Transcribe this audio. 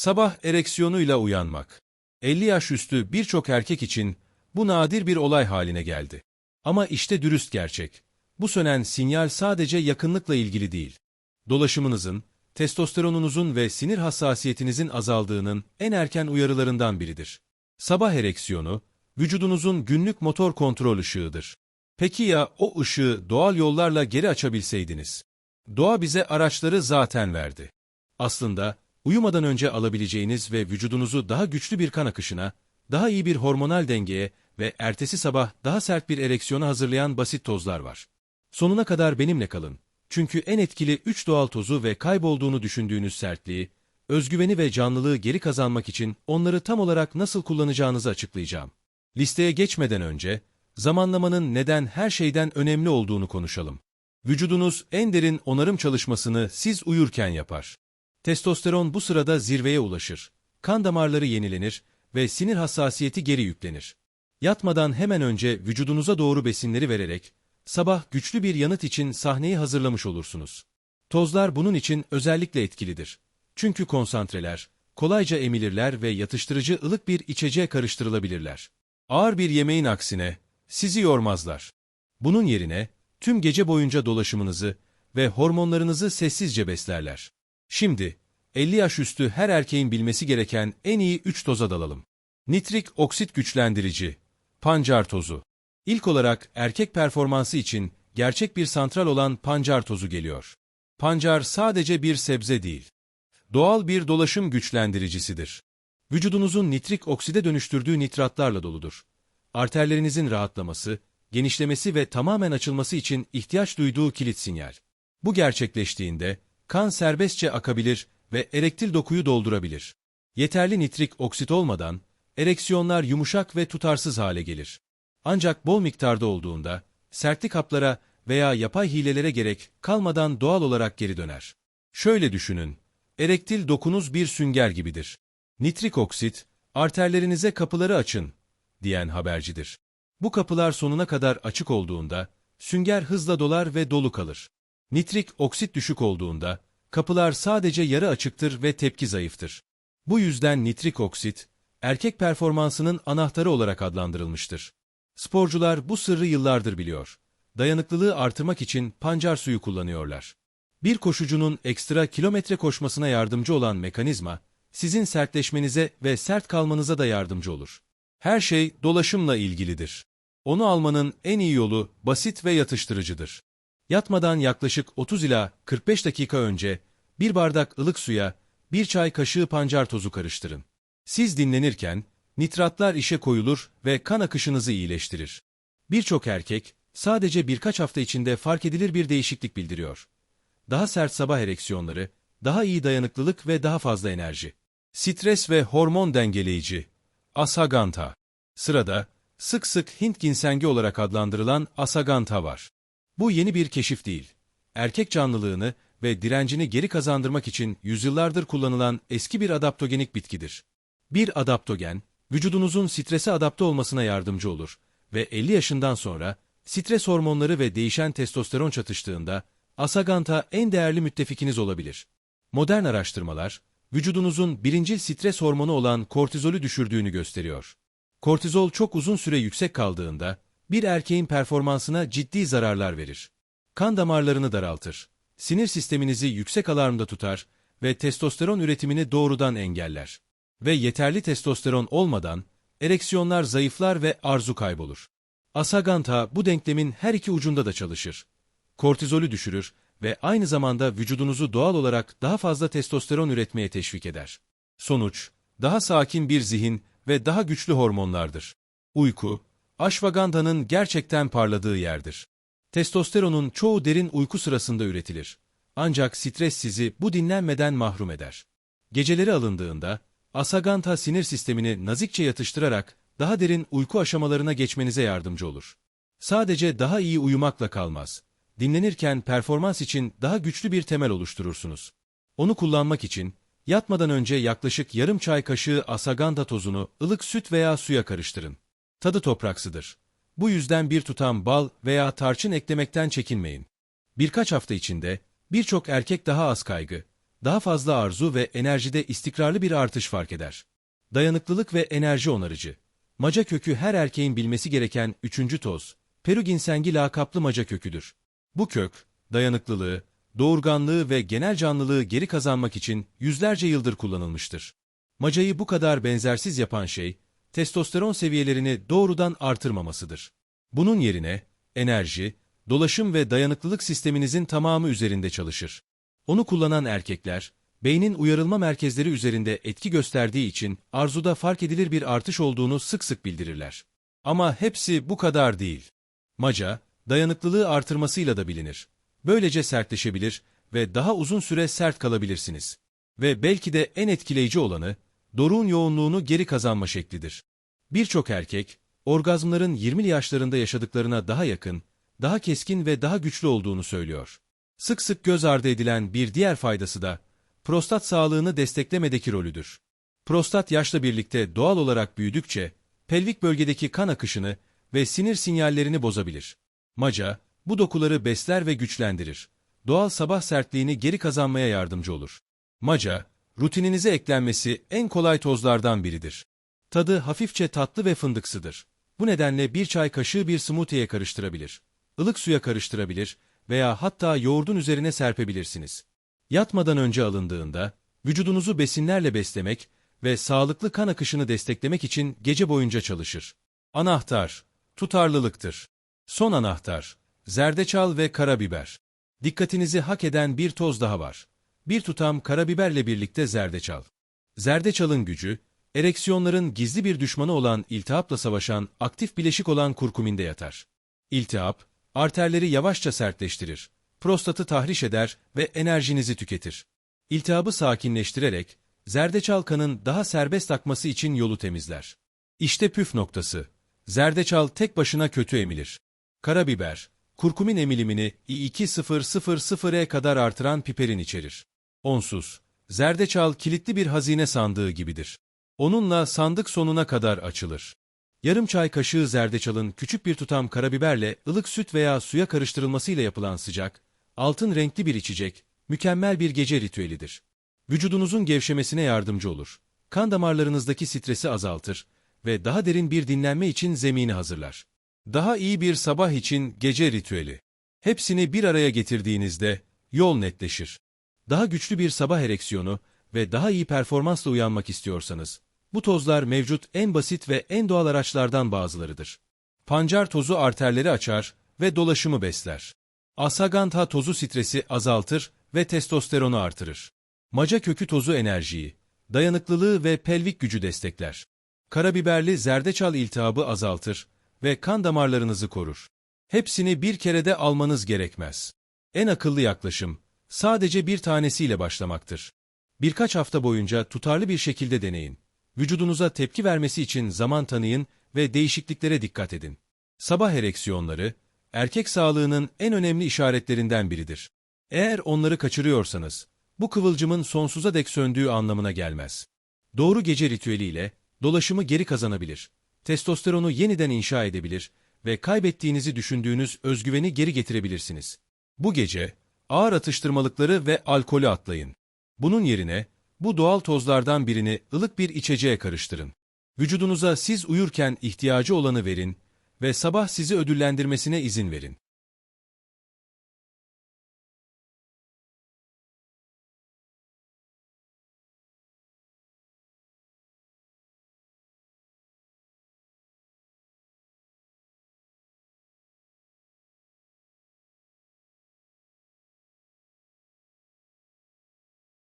Sabah ereksiyonuyla uyanmak. 50 yaş üstü birçok erkek için bu nadir bir olay haline geldi. Ama işte dürüst gerçek. Bu sönen sinyal sadece yakınlıkla ilgili değil. Dolaşımınızın, testosteronunuzun ve sinir hassasiyetinizin azaldığının en erken uyarılarından biridir. Sabah ereksiyonu, vücudunuzun günlük motor kontrol ışığıdır. Peki ya o ışığı doğal yollarla geri açabilseydiniz? Doğa bize araçları zaten verdi. Aslında uyumadan önce alabileceğiniz ve vücudunuzu daha güçlü bir kan akışına, daha iyi bir hormonal dengeye ve ertesi sabah daha sert bir ereksiyona hazırlayan basit tozlar var. Sonuna kadar benimle kalın. Çünkü en etkili 3 doğal tozu ve kaybolduğunu düşündüğünüz sertliği, özgüveni ve canlılığı geri kazanmak için onları tam olarak nasıl kullanacağınızı açıklayacağım. Listeye geçmeden önce, zamanlamanın neden her şeyden önemli olduğunu konuşalım. Vücudunuz en derin onarım çalışmasını siz uyurken yapar. Testosteron bu sırada zirveye ulaşır. Kan damarları yenilenir ve sinir hassasiyeti geri yüklenir. Yatmadan hemen önce vücudunuza doğru besinleri vererek, sabah güçlü bir yanıt için sahneyi hazırlamış olursunuz. Tozlar bunun için özellikle etkilidir. Çünkü konsantreler, kolayca emilirler ve yatıştırıcı ılık bir içeceğe karıştırılabilirler. Ağır bir yemeğin aksine, sizi yormazlar. Bunun yerine, tüm gece boyunca dolaşımınızı ve hormonlarınızı sessizce beslerler. Şimdi, 50 yaş üstü her erkeğin bilmesi gereken en iyi 3 toza dalalım. Nitrik oksit güçlendirici, pancar tozu. İlk olarak erkek performansı için gerçek bir santral olan pancar tozu geliyor. Pancar sadece bir sebze değil. Doğal bir dolaşım güçlendiricisidir. Vücudunuzun nitrik okside dönüştürdüğü nitratlarla doludur. Arterlerinizin rahatlaması, genişlemesi ve tamamen açılması için ihtiyaç duyduğu kilit sinyal. Bu gerçekleştiğinde kan serbestçe akabilir ve erektil dokuyu doldurabilir. Yeterli nitrik oksit olmadan ereksiyonlar yumuşak ve tutarsız hale gelir. Ancak bol miktarda olduğunda sertlik haplara veya yapay hilelere gerek kalmadan doğal olarak geri döner. Şöyle düşünün, erektil dokunuz bir sünger gibidir. Nitrik oksit, arterlerinize kapıları açın, diyen habercidir. Bu kapılar sonuna kadar açık olduğunda, sünger hızla dolar ve dolu kalır. Nitrik oksit düşük olduğunda, kapılar sadece yarı açıktır ve tepki zayıftır. Bu yüzden nitrik oksit, erkek performansının anahtarı olarak adlandırılmıştır. Sporcular bu sırrı yıllardır biliyor. Dayanıklılığı artırmak için pancar suyu kullanıyorlar. Bir koşucunun ekstra kilometre koşmasına yardımcı olan mekanizma, sizin sertleşmenize ve sert kalmanıza da yardımcı olur. Her şey dolaşımla ilgilidir. Onu almanın en iyi yolu basit ve yatıştırıcıdır. Yatmadan yaklaşık 30 ila 45 dakika önce bir bardak ılık suya bir çay kaşığı pancar tozu karıştırın. Siz dinlenirken nitratlar işe koyulur ve kan akışınızı iyileştirir. Birçok erkek sadece birkaç hafta içinde fark edilir bir değişiklik bildiriyor. Daha sert sabah ereksiyonları, daha iyi dayanıklılık ve daha fazla enerji. Stres ve hormon dengeleyici. Asaganta. Sırada sık sık Hint ginsengi olarak adlandırılan asaganta var. Bu yeni bir keşif değil. Erkek canlılığını ve direncini geri kazandırmak için yüzyıllardır kullanılan eski bir adaptogenik bitkidir. Bir adaptogen, vücudunuzun strese adapte olmasına yardımcı olur ve 50 yaşından sonra stres hormonları ve değişen testosteron çatıştığında asaganta en değerli müttefikiniz olabilir. Modern araştırmalar, vücudunuzun birincil stres hormonu olan kortizolü düşürdüğünü gösteriyor. Kortizol çok uzun süre yüksek kaldığında, bir erkeğin performansına ciddi zararlar verir. Kan damarlarını daraltır, sinir sisteminizi yüksek alarmda tutar ve testosteron üretimini doğrudan engeller. Ve yeterli testosteron olmadan, ereksiyonlar zayıflar ve arzu kaybolur. Asaganta bu denklemin her iki ucunda da çalışır. Kortizolü düşürür ve aynı zamanda vücudunuzu doğal olarak daha fazla testosteron üretmeye teşvik eder. Sonuç, daha sakin bir zihin ve daha güçlü hormonlardır. Uyku, Ashwagandha'nın gerçekten parladığı yerdir. Testosteronun çoğu derin uyku sırasında üretilir. Ancak stres sizi bu dinlenmeden mahrum eder. Geceleri alındığında, Asagandha sinir sistemini nazikçe yatıştırarak daha derin uyku aşamalarına geçmenize yardımcı olur. Sadece daha iyi uyumakla kalmaz. Dinlenirken performans için daha güçlü bir temel oluşturursunuz. Onu kullanmak için, yatmadan önce yaklaşık yarım çay kaşığı asaganda tozunu ılık süt veya suya karıştırın. Tadı topraksıdır. Bu yüzden bir tutam bal veya tarçın eklemekten çekinmeyin. Birkaç hafta içinde birçok erkek daha az kaygı, daha fazla arzu ve enerjide istikrarlı bir artış fark eder. Dayanıklılık ve enerji onarıcı. Maca kökü her erkeğin bilmesi gereken üçüncü toz, Peru ginsengi lakaplı maca köküdür. Bu kök, dayanıklılığı, doğurganlığı ve genel canlılığı geri kazanmak için yüzlerce yıldır kullanılmıştır. Macayı bu kadar benzersiz yapan şey, testosteron seviyelerini doğrudan artırmamasıdır. Bunun yerine, enerji, dolaşım ve dayanıklılık sisteminizin tamamı üzerinde çalışır. Onu kullanan erkekler, beynin uyarılma merkezleri üzerinde etki gösterdiği için arzuda fark edilir bir artış olduğunu sık sık bildirirler. Ama hepsi bu kadar değil. Maca, dayanıklılığı artırmasıyla da bilinir. Böylece sertleşebilir ve daha uzun süre sert kalabilirsiniz. Ve belki de en etkileyici olanı, doruğun yoğunluğunu geri kazanma şeklidir. Birçok erkek, orgazmların 20'li yaşlarında yaşadıklarına daha yakın, daha keskin ve daha güçlü olduğunu söylüyor. Sık sık göz ardı edilen bir diğer faydası da, prostat sağlığını desteklemedeki rolüdür. Prostat yaşla birlikte doğal olarak büyüdükçe, pelvik bölgedeki kan akışını ve sinir sinyallerini bozabilir. Maca, bu dokuları besler ve güçlendirir. Doğal sabah sertliğini geri kazanmaya yardımcı olur. Maca, rutininize eklenmesi en kolay tozlardan biridir. Tadı hafifçe tatlı ve fındıksıdır. Bu nedenle bir çay kaşığı bir smoothie'ye karıştırabilir, ılık suya karıştırabilir veya hatta yoğurdun üzerine serpebilirsiniz. Yatmadan önce alındığında, vücudunuzu besinlerle beslemek ve sağlıklı kan akışını desteklemek için gece boyunca çalışır. Anahtar, tutarlılıktır. Son anahtar, zerdeçal ve karabiber. Dikkatinizi hak eden bir toz daha var. Bir tutam karabiberle birlikte zerdeçal. Zerdeçalın gücü, ereksiyonların gizli bir düşmanı olan iltihapla savaşan aktif bileşik olan kurkuminde yatar. İltihap, arterleri yavaşça sertleştirir, prostatı tahriş eder ve enerjinizi tüketir. İltihabı sakinleştirerek, zerdeçal kanın daha serbest akması için yolu temizler. İşte püf noktası. Zerdeçal tek başına kötü emilir. Karabiber, kurkumin emilimini I2000'e kadar artıran piperin içerir. Onsuz, zerdeçal kilitli bir hazine sandığı gibidir. Onunla sandık sonuna kadar açılır. Yarım çay kaşığı zerdeçalın küçük bir tutam karabiberle ılık süt veya suya karıştırılmasıyla yapılan sıcak, altın renkli bir içecek, mükemmel bir gece ritüelidir. Vücudunuzun gevşemesine yardımcı olur. Kan damarlarınızdaki stresi azaltır ve daha derin bir dinlenme için zemini hazırlar. Daha iyi bir sabah için gece ritüeli. Hepsini bir araya getirdiğinizde yol netleşir. Daha güçlü bir sabah ereksiyonu ve daha iyi performansla uyanmak istiyorsanız, bu tozlar mevcut en basit ve en doğal araçlardan bazılarıdır. Pancar tozu arterleri açar ve dolaşımı besler. Asagandha tozu stresi azaltır ve testosteronu artırır. Maca kökü tozu enerjiyi, dayanıklılığı ve pelvik gücü destekler. Karabiberli zerdeçal iltihabı azaltır ve kan damarlarınızı korur. Hepsini bir kerede almanız gerekmez. En akıllı yaklaşım, sadece bir tanesiyle başlamaktır. Birkaç hafta boyunca tutarlı bir şekilde deneyin. Vücudunuza tepki vermesi için zaman tanıyın ve değişikliklere dikkat edin. Sabah ereksiyonları, erkek sağlığının en önemli işaretlerinden biridir. Eğer onları kaçırıyorsanız, bu kıvılcımın sonsuza dek söndüğü anlamına gelmez. Doğru gece ritüeliyle, dolaşımı geri kazanabilir, testosteronu yeniden inşa edebilir ve kaybettiğinizi düşündüğünüz özgüveni geri getirebilirsiniz. Bu gece, ağır atıştırmalıkları ve alkolü atlayın. Bunun yerine, bu doğal tozlardan birini ılık bir içeceğe karıştırın. Vücudunuza siz uyurken ihtiyacı olanı verin ve sabah sizi ödüllendirmesine izin verin.